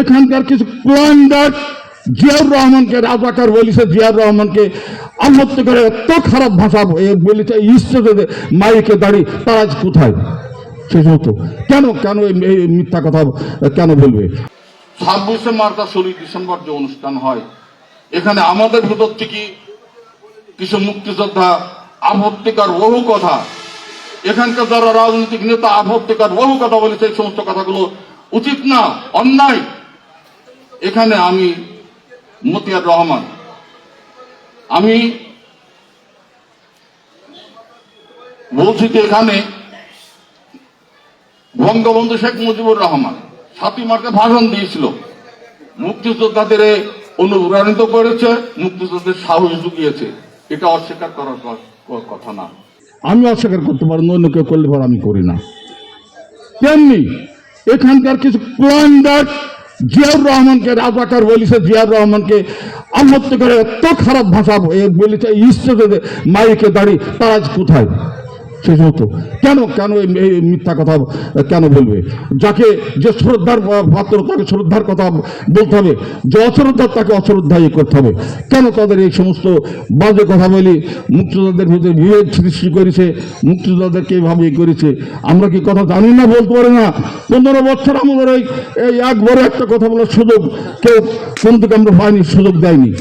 এখানকার কিছু ক্লান্ডার জিয়াউর রহমানকে রাজাকার বলিছে, জিয়াউর রহমানকে আত্মহত্যা করে এত খারাপ ভাষা বলেছে স্টেজে মাইকে দাঁড়িয়ে, তারা কোথায়? শেষ হতো কেন কেন এই মিথ্যা কথা কেন বলবে? ছাব্বিশে মার্চ আর ষোলোই ডিসেম্বর যে অনুষ্ঠান হয়, এখানে আমাদের ভেতর থেকে কিছু মুক্তিযোদ্ধা আপত্তিকার বহু কথা? এখানকার যারা রাজনৈতিক নেতা আপত্তিকার বহু কথা বলেছে, এই সমস্ত কথাগুলো উচিত না, অন্যায়। এখানে আমি মতিয়ার রহমান। আমি বলছি যে এখানে বঙ্গবন্ধু শেখ মুজিবুর রহমান সাতই মার্চে ভাষণ দিয়েছিল। মুক্তিযোদ্ধাদের অনুপ্রাণিত করেছে, মুক্তিযোদ্ধাদের সাহস জুগিয়েছে। এটা অস্বীকার করার কথা না। আমি অস্বীকার করতে পারি অন্য কেউ করলে পর আমি করি না। তেমনি এখানকার কিছু ক্লান্ডার জিয়াউর রহমানকে, রাজাকার বলিছে জিয়াউর রহমানকে আত্মহত্যা করে এত খারাপ ভাষা বলেছে স্টেজে মাইকে দাঁড়িয়ে তারা কোথায়? শেষ হতো কেন কেন এই- মিথ্যা কথা, কেন বলবে? যাকে যে শ্রদ্ধার পাত্র তাকে শ্রদ্ধার কথা বলতে হবে। যে অশ্রদ্ধার, তাকে অশ্রদ্ধাই করতে হবে। কেন তাদের এই সমস্ত বাজে কথা বলি? মুক্তিযোদ্ধাদের ভিতরে বিভেদ সৃষ্টি করেছে। মুক্তিযোদ্ধাদেরকে এইভাবে ই করেছে। আমরা কি কথা জানি না, বলতে পারি না? পনেরো বছর আমাদের এই এই এক বড় একটা কথা বলার সুযোগ কেউ কোন থেকে আমরা পাইনি, সুযোগ দেয়নি।